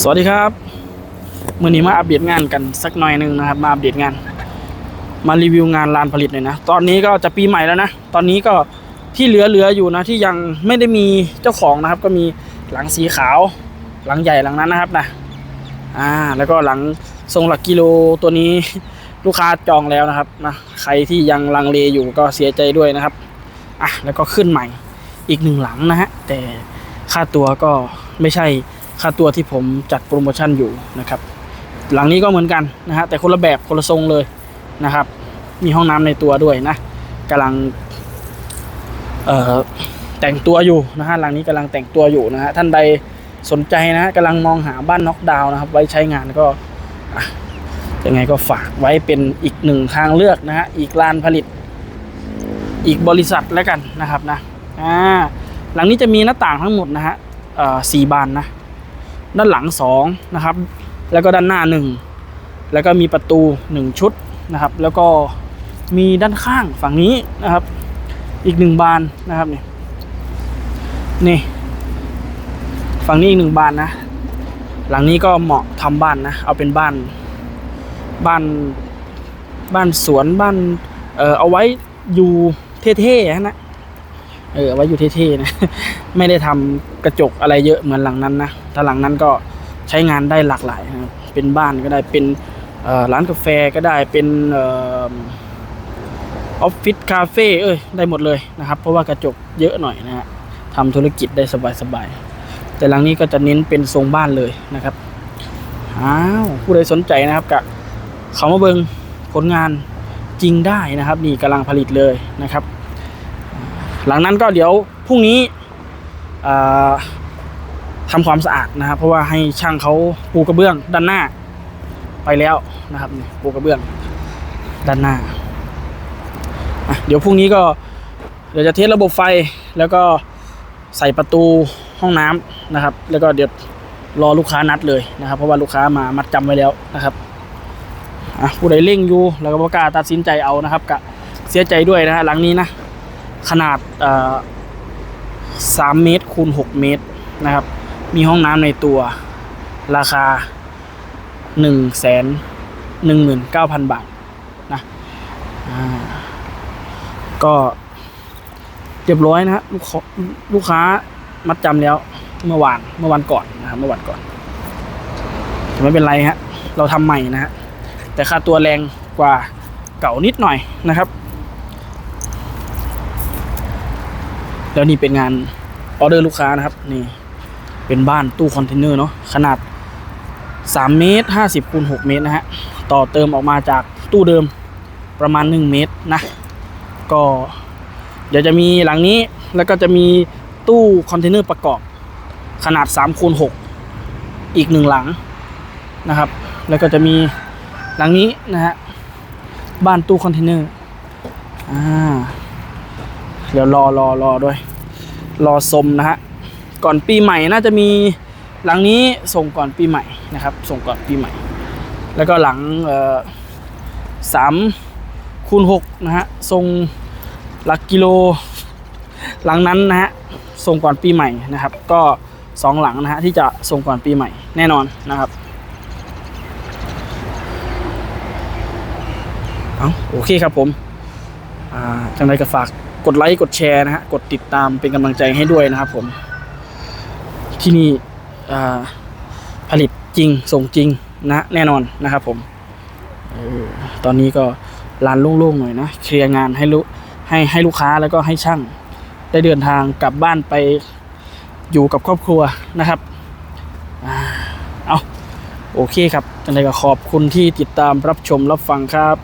สวัสดีครับมื่อนี้มาอัปเดตงานกันสักหน่อยหนึ่งนะครับ มาอัปเดตงาน มารีวิวงานลานผลิตหน่อยนะ ตอนนี้ก็จะปีใหม่แล้วนะ ตอนนี้ก็ที่เหลือเหลืออยู่นะที่ยังไม่ได้มีเจ้าของนะครับ ก็มีหลังสีขาว หลังใหญ่หลังนั้นนะครับนะอ่าแล้วก็หลังทรงหลักกิโลตัวนี้ลูกค้าจองแล้วนะครับนะใครที่ยังลังเลอยู่ก็เสียใจด้วยนะครับอะแล้วก็ขึ้นใหม่อีกหนึ่งหลังนะฮะแต่ค่าตัวก็ไม่ใช่ ค่าตัวที่ผมจัดโปรโมชั่นอยู่นะครับ หลังนี้ก็เหมือนกันนะฮะแต่คนละแบบคนละทรงเลยนะครับ มีห้องน้ำในตัวด้วยนะกำลังแต่งตัวอยู่นะฮะหลังนี้กำลังแต่งตัวอยู่นะฮะท่านใดสนใจนะฮะกำลังมองหาบ้านน็อกดาวน์นะครับ ไว้ใช้งานก็ยังไงก็ฝากไว้เป็นอีกหนึ่งทางเลือกนะฮะอีกลานผลิต อีกบริษัทแล้วกันนะครับนะอ่าหลังนี้จะมีหน้าต่างทั้งหมดนะฮะสี่บานนะ ด้านหลังสองนะครับ แล้วก็ด้านหน้าหนึ่งแล้วก็มีประตูหนึ่งชุดนะครับ แล้วก็มีด้านข้างฝั่งนี้นะครับ อีกหนึ่งบานนะครับนี่นี่ ฝั่งนี้อีกหนึ่งบานนะ หลังนี้ก็เหมาะทำบ้านนะ เอาเป็นบ้าน บ้าน บ้านสวนบ้าน เออเอาไว้อยู่เท่ๆนะ เออไว้อยู่เท่ๆนะ ไม่ได้ทำกระจกอะไรเยอะเหมือนหลังนั้นนะถ้าหลังนั้นก็ใช้งานได้หลากหลายนะเป็นบ้านก็ได้เป็นร้านกาแฟก็ได้เป็นออฟฟิศคาเฟ่เอ้ยได้หมดเลยนะครับ เพราะว่ากระจกเยอะหน่อยนะฮะทำธุรกิจได้สบายๆแต่หลังนี้ก็จะเน้นเป็นทรงบ้านเลยนะครับอ้าวผู้ใดสนใจนะครับกะเขามาเบิงผลงานจริงได้นะครับ นี่กำลังผลิตเลยนะครับ หลังนั้นก็เดี๋ยวพรุ่งนี้อ่าทำความสะอาดนะครับ เพราะว่าให้ช่างเขาปูกระเบื้องด้านหน้าไปแล้วนะครับนี่ปูกระเบื้องด้านหน้า เดี๋ยวพรุ่งนี้ก็เดี๋ยวจะเทสระบบไฟแล้วก็ใส่ประตูห้องน้ำนะครับ แล้วก็เดี๋ยวรอลูกค้านัดเลยนะครับ เพราะว่าลูกค้ามามัดจำไว้แล้วนะครับอะผู้ใดเร่งอยู่แล้วก็บ่กล้าตัดสินใจเอานะครับกะเสียใจด้วยนะฮะหลังนี้นะ ขนาดสามเมตรคูณหกเมตรนะครับ มีห้องน้ำในตัว ราคาหนึ่งแสนหนึ่งหมื่นเก้าพันบาทนะก็เรียบร้อยนะฮะลูกลูกค้ามัดจำแล้วเมื่อวานเมื่อวันก่อนนะครับเมื่อวันก่อนแต่ไม่เป็นไรฮะเราทำใหม่นะฮะแต่ค่าตัวแรงกว่าเก่านิดหน่อยนะครับ แล้วนี่เป็นงานออเดอร์ลูกค้านะครับ นี่เป็นบ้านตู้คอนเทนเนอร์เนาะขนาด3เมตร50คูณ6เมตรนะฮะต่อเติมออกมาจากตู้เดิมประมาณ 1 เมตรนะ ก็เดี๋ยวจะมีหลังนี้แล้วก็จะมีตู้คอนเทนเนอร์ประกอบ ขนาด3คูณ6อีกหนึ่งหลังนะครับ แล้วก็จะมีหลังนี้นะฮะบ้านตู้คอนเทนเนอร์อ่า เดี๋ยวรอรอรอด้วย รอชมนะฮะ ก่อนปีใหม่น่าจะมีหลังนี้ส่งก่อนปีใหม่นะครับ ส่งก่อนปีใหม่ แล้วก็หลังสามคูณหกนะฮะ ส่งหลักกิโล หลังนั้นนะฮะ ส่งก่อนปีใหม่นะครับ ก็สองหลังนะฮะที่จะส่งก่อนปีใหม่แน่นอนนะครับเอาโอเคครับผม อ่าจังไรก็ฝาก กดไลค์กดแชร์นะฮะกดติดตามเป็นกำลังใจให้ด้วยนะครับผม ที่นี่ผลิตจริงส่งจริงนะแน่นอนนะครับผมออตอนนี้ก็ลานโล่งๆหน่อยนะเคลียร์งานให้ลูกให้ให้ลูกค้าแล้วก็ให้ช่าง ได้เดินทางกลับบ้านไปอยู่กับครอบครัวนะครับเอาโอเคครับจังไรก็ขอบคุณที่ติดตามรับชมรับฟังครับ